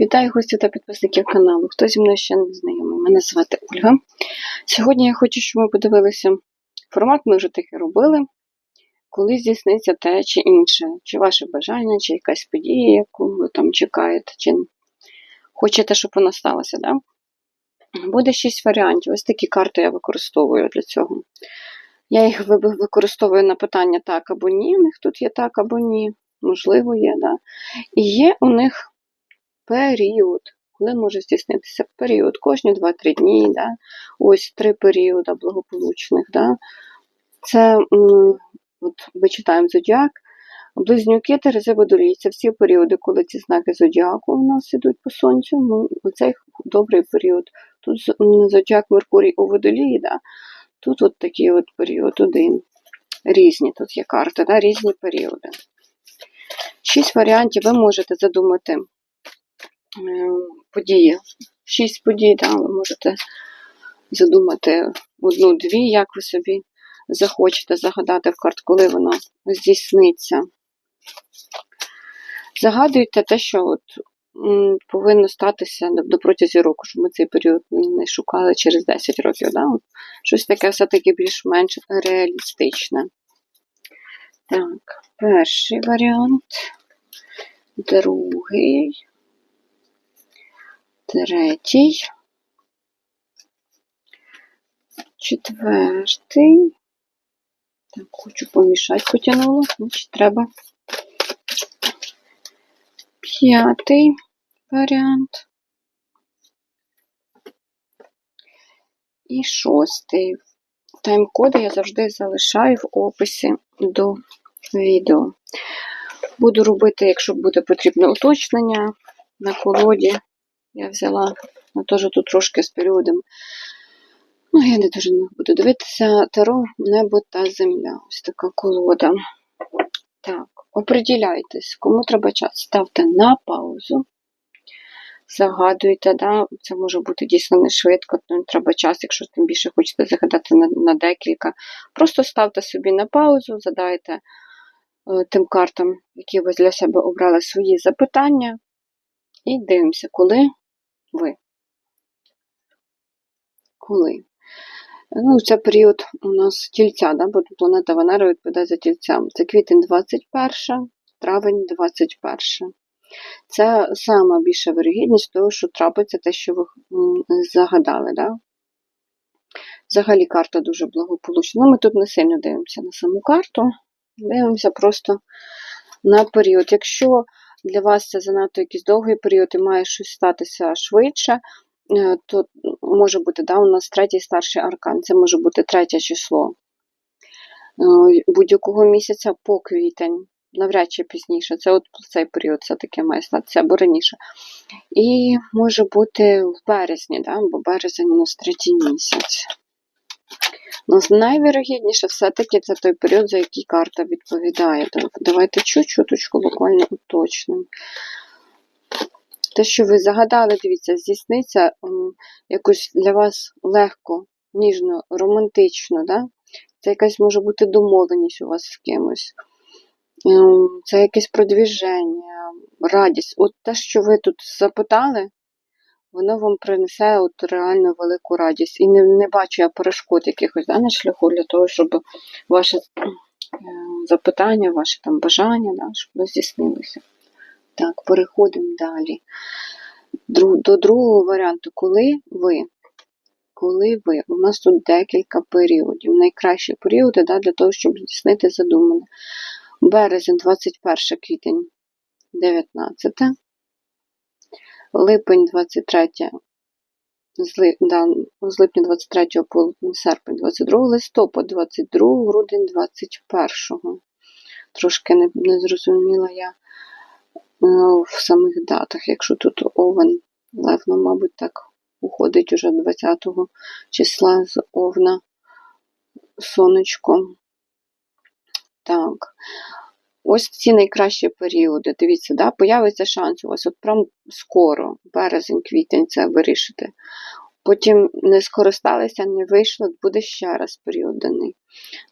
Вітаю гостів та підписників каналу. Хто зі мною ще не знайомий? Мене звати Ольга. Сьогодні я хочу, щоб ми подивилися формат, ми вже таки робили, коли здійсниться те чи інше, чи ваше бажання, чи якась подія, яку ви там чекаєте, чи хочете, щоб вона сталася. Да? Буде шість варіантів. Ось такі карти я використовую для цього. Я їх використовую на питання так або ні. У них тут є так або ні. Можливо, є, да. І є у них період, коли може здійснитися період, кожні 2-3 дні, да? ось три періоди благополучних. Да? Це от ми читаємо зодіак, близнюки, Терези, Водолій. Це всі періоди, коли ці знаки зодіаку у нас ідуть по сонцю. Ну, оцей добрий період. Тут зодіак Меркурій у водолії, да? тут от такий от період один. Різні тут є карти, да? різні періоди. Шість варіантів ви можете задумати події. Шість подій, да, ви можете задумати одну-дві, як ви собі захочете загадати в карт, коли воно здійсниться. Загадуйте те, що от, повинно статися до, протязі року, щоб ми цей період не шукали через 10 років. Да? Щось таке все-таки більш-менш реалістичне. Так, перший варіант, другий, третій, четвертий. Так, хочу помішати, потягнула, значить треба. П'ятий варіант. І шостий. Тайм-коди я завжди залишаю в описі до відео. Буду робити, якщо буде потрібне уточнення на колоді. Я взяла ну, теж тут трошки з періодом. Ну, я не дуже не буду дивитися Таро, небо та земля. Ось така колода. Так, оприділяйтесь, кому треба час. Ставте на паузу. Загадуйте, да? це може бути дійсно не швидко, ну, треба час, якщо тим більше хочете загадати на, на декілька. Просто ставте собі на паузу, задайте е, тим картам, які ви для себе обрали свої запитання, і дивимося, коли ви. Коли. Ну, це період у нас тільця, да? бо планета Венера відповідає за тільця. Це квітень 21, травень 21. Це сама більша вирогідність того, що трапиться те, що ви загадали. Да? Взагалі карта дуже благополучна. Ну, ми тут не сильно дивимося на саму карту, дивимося просто на період. Якщо для вас це занадто якийсь довгий період і має щось статися швидше, е, то може бути да, у нас третій старший аркан, це може бути третє число е, будь-якого місяця по квітень, навряд чи пізніше. Це от цей період все-таки має статися або раніше. І може бути в березні, да, бо березень у нас третій місяць. Ну, найвірогідніше все-таки це той період, за який карта відповідає. Давайте чуть-чуточку буквально уточнимо. Те, що ви загадали, дивіться, здійсниться якось для вас легко, ніжно, романтично. Да? Це якась може бути домовленість у вас з кимось. Ем, Це якесь продвіження, радість. От те, що ви тут запитали, воно вам принесе от реально велику радість. І не, не бачу я перешкод якихось да, на шляху для того, щоб ваше е, запитання, ваше там бажання, да, щоб воно здійснилося. Так, переходимо далі. До другого варіанту, коли ви. Коли ви, у нас тут декілька періодів. Найкращі періоди да, для того, щоб здійснити задумане. Березень, 21 квітень, 19. Липень 23, з, липня 23 по серпень 22, листопад 22, грудень 21. Трошки не, не зрозуміла я е, в самих датах, якщо тут овен, лев, ну, мабуть, так уходить уже 20 числа з овна сонечко. Так. Ось ці найкращі періоди. Дивіться, да, появиться шанс у вас от прям скоро, березень, квітень, це вирішити. потім не скористалися, не вийшло, буде ще раз період даний.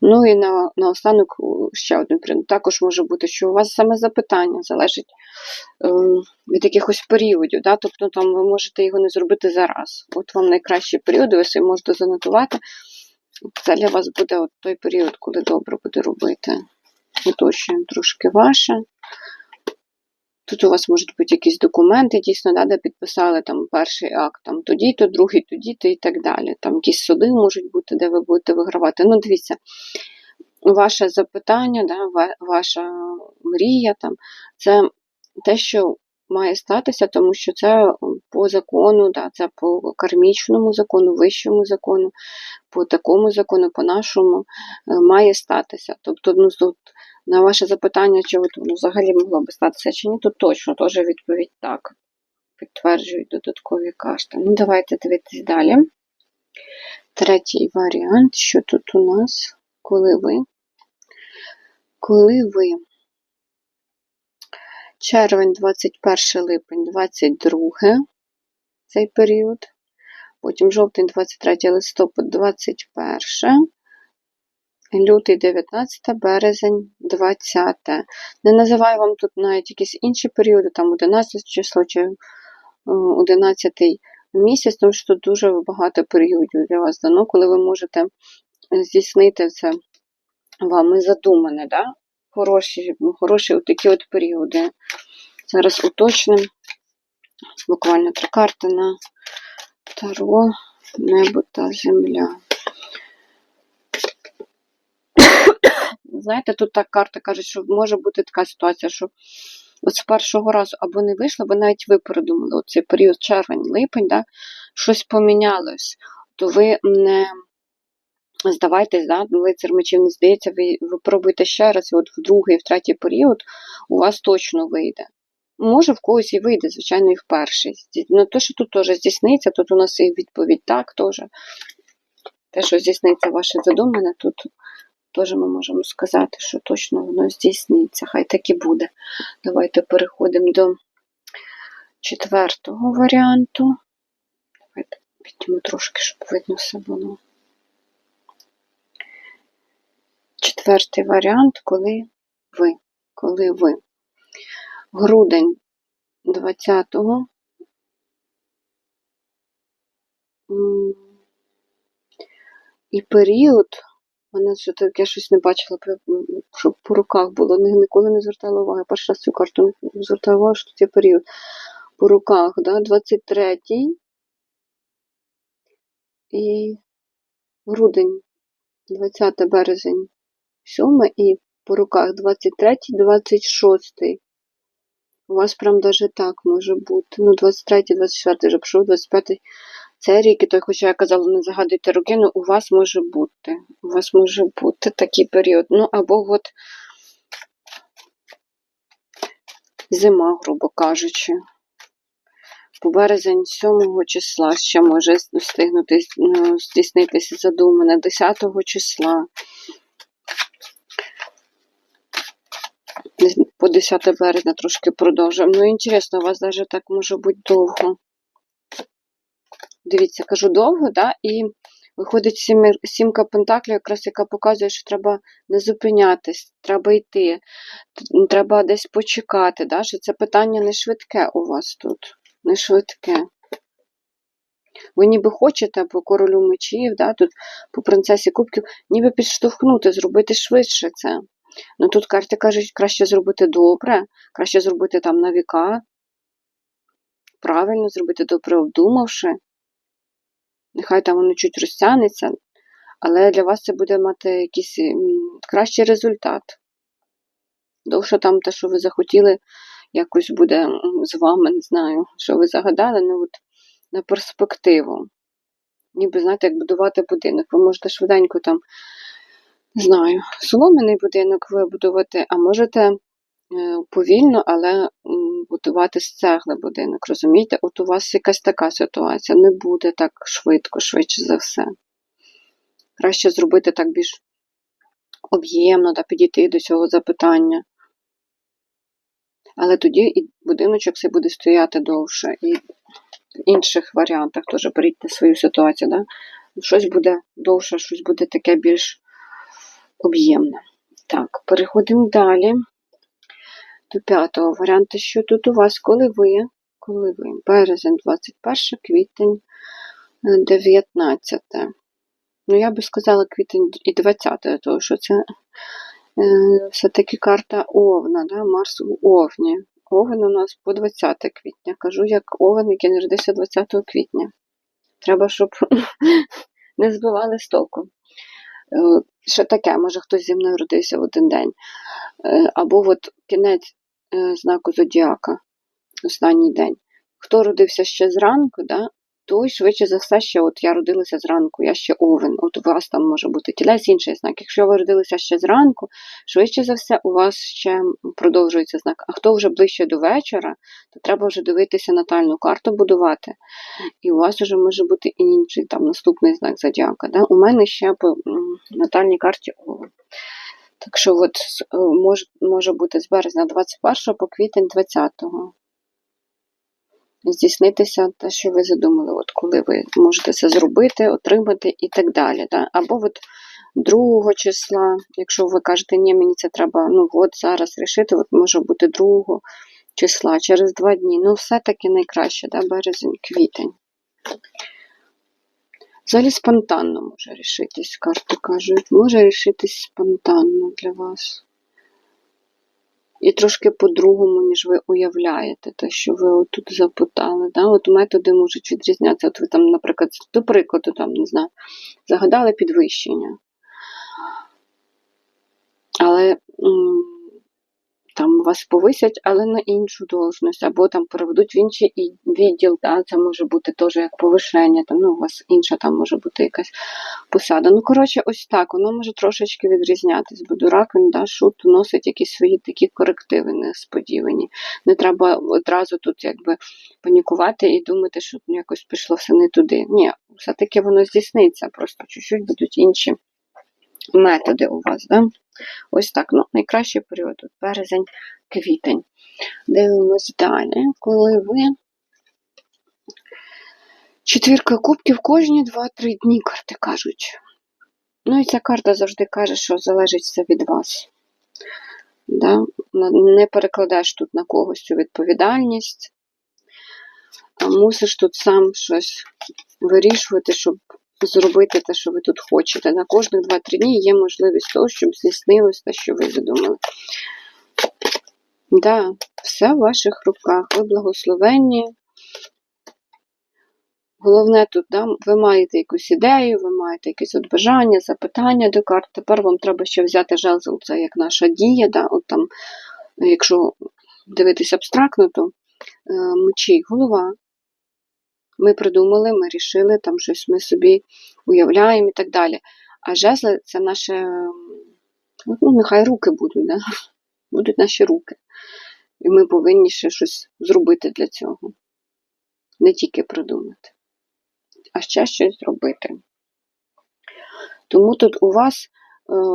Ну і на, наостанок у, ще один період. Також може бути, що у вас саме запитання залежить ем, від якихось періодів. Да? Тобто там ви можете його не зробити зараз. От вам найкращі періоди, ви собі можете занотувати. Це для вас буде от той період, коли добре буде робити. Уточнюємо трошки ваше. Тут у вас можуть бути якісь документи, дійсно, да, де підписали там перший акт, там тоді-то, другий, тоді-то і так далі. Там якісь суди можуть бути, де ви будете вигравати. Ну, дивіться, ваше запитання, да, ваша мрія, там, це те, що має статися, тому що це по закону, да, це по кармічному закону, вищому закону, по такому закону, по нашому, е, має статися. Тобто, ну, тут на ваше запитання, чи воно взагалі могло би статися чи ні, то точно теж відповідь так. Підтверджують додаткові карти. Ну, давайте дивитись далі. Третій варіант, що тут у нас, коли ви. Коли ви червень, 21 липень, 22 цей період, потім жовтень, 23 листопад, 21, лютий, 19, березень, 20. Не називаю вам тут навіть якісь інші періоди, там 11 число чи е, 11 місяць, тому що тут дуже багато періодів для вас дано, коли ви можете здійснити це вами задумане, да? Хороші, хороші от такі от періоди. Зараз уточним. Буквально три карти на Таро, небо та земля. Знаєте, тут так карта каже, що може бути така ситуація, що от з першого разу або не вийшло, або навіть ви передумали оцей період червень-липень, да, щось помінялось, то ви не здавайтесь, да, лицар мечів не здається, ви, ви пробуйте ще раз, і от в другий, в третій період у вас точно вийде. Може, в когось і вийде, звичайно, і в перший. Ну, то, що тут теж здійсниться, тут у нас і відповідь так теж. Те, що здійсниться ваше задумане, тут теж ми можемо сказати, що точно воно здійсниться. Хай так і буде. Давайте переходимо до четвертого варіанту. Давайте підніму трошки, щоб видно все було. Четвертий варіант, коли ви. Коли ви. Грудень 20-го. І період, мене що таке щось не бачила, щоб по руках було, Ні- ніколи не звертала уваги. Перший раз цю карту звертала увагу, що є період. По руках, да? 23 і грудень, 20 березень, 7 і по руках 23, 26. У вас прям даже так може бути. Ну, 23, 24 вже пішов, 25 це рік, і той, хоча я казала, не загадуйте роки, ну у вас може бути. У вас може бути такий період. Ну, або от зима, грубо кажучи. По березень 7 числа ще може встигнути ну, здійснитися задумане 10 числа. Десь По 10 березня трошки продовжуємо. Ну, інтересно, у вас навіть так може бути довго. Дивіться, кажу довго, да? і виходить сімка пентаклів, якраз яка показує, що треба не зупинятись, треба йти, треба десь почекати, да? що це питання не швидке у вас тут. Не швидке. Ви ніби хочете по королю мечів, да? тут по принцесі кубків, ніби підштовхнути, зробити швидше це. Ну тут карти кажуть, краще зробити добре, краще зробити там на віка, правильно зробити добре обдумавши. Нехай там воно чуть розтягнеться, але для вас це буде мати якийсь кращий результат. Довше там те, що ви захотіли, якось буде з вами, не знаю, що ви загадали, ну от на перспективу. Ніби, знаєте, як будувати будинок. Ви можете швиденько там, знаю, солом'яний будинок вибудувати, а можете е, повільно, але будувати з цегли будинок. Розумієте? От у вас якась така ситуація. Не буде так швидко, швидше за все. Краще зробити так більш об'ємно та підійти до цього запитання. Але тоді і будиночок все буде стояти довше. І в інших варіантах теж беріть на свою ситуацію. Да? Щось буде довше, щось буде таке більш об'ємне. Так, переходимо далі до п'ятого варіанту. Що тут у вас, коли ви? Коли ви? Березень 21, квітень е, 19. Ну, я би сказала квітень і 20, тому що це е, все-таки карта Овна, да? Марс у Овні. Овен у нас по 20 квітня. Кажу, як Овен, який народився 20 квітня. Треба, щоб не збивали з толку. Е, Що таке, може хтось зі мною родився в один день. Е, Або от кінець е, знаку Зодіака, останній день. Хто родився ще зранку, да, той швидше за все, ще от я родилася зранку, я ще овен. От у вас там може бути тілець інший знак. Якщо ви родилися ще зранку, швидше за все, у вас ще продовжується знак. А хто вже ближче до вечора, то треба вже дивитися натальну карту будувати. І у вас вже може бути і інший там наступний знак зодіака. Да? У мене ще по натальній карті овен. Так що от е, може, може бути з березня 21 по квітень 20 здійснитися те, що ви задумали, от коли ви можете це зробити, отримати і так далі. Да? Або от 2 числа, якщо ви кажете, ні, мені це треба ну от зараз рішити, от може бути 2 числа, через 2 дні. Ну, все-таки найкраще, да? березень, квітень. Взагалі спонтанно може рішитись, карти кажуть. Може рішитись спонтанно для вас. І трошки по-другому, ніж ви уявляєте, те, що ви отут запитали. Да? От методи можуть відрізнятися. От ви там, наприклад, до прикладу, там, не знаю, загадали підвищення. Але там вас повисять, але на іншу должність, або там переведуть в інший відділ, да? це може бути теж як повишення, там, ну, у вас інша там може бути якась посада. Ну, коротше, ось так, воно може трошечки відрізнятись, бо дурак він да, шут носить якісь свої такі корективи несподівані. Не треба одразу тут якби панікувати і думати, що ну, якось пішло все не туди. Ні, все-таки воно здійсниться, просто чуть-чуть будуть інші методи у вас. Да? Ось так. Ну, найкращий період тут березень, квітень. Дивимось далі, коли ви. Четвірка кубків кожні 2-3 дні карти кажуть. Ну і ця карта завжди каже, що залежить все від вас. Да? Не перекладаєш тут на когось цю відповідальність, а мусиш тут сам щось вирішувати, щоб зробити те, що ви тут хочете. На кожних 2-3 дні є можливість того, щоб здійснилось те, що ви задумали. Да, все в ваших руках. Ви благословенні. Головне тут, да, ви маєте якусь ідею, ви маєте якісь от бажання, запитання до карт. Тепер вам треба ще взяти жезл, це як наша дія. Да, от там, якщо дивитися абстрактно, то е, мечі голова. Ми придумали, ми рішили, там щось ми собі уявляємо і так далі. А жезли це наше, ну, нехай руки будуть, да? будуть наші руки. І ми повинні ще щось зробити для цього. Не тільки придумати, а ще щось зробити. Тому тут у вас,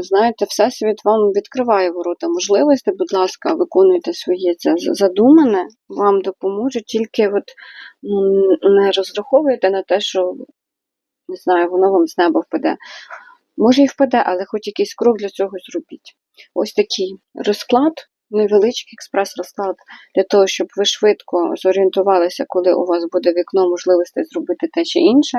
знаєте, Всесвіт вам відкриває ворота можливостей, будь ласка, виконуйте своє це задумане, вам допоможуть, тільки от ну, не розраховуйте на те, що не знаю, воно вам з неба впаде. Може і впаде, але хоч якийсь крок для цього зробіть. Ось такий розклад, невеличкий експрес-розклад, для того, щоб ви швидко зорієнтувалися, коли у вас буде вікно можливостей зробити те чи інше.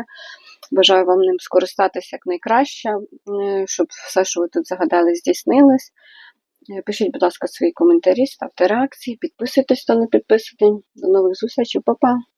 Бажаю вам ним скористатися якнайкраще, е, щоб все, що ви тут загадали, здійснилось. Е, Пишіть, будь ласка, свої коментарі, ставте реакції, підписуйтесь, хто не підписаний. До нових зустрічей, па-па!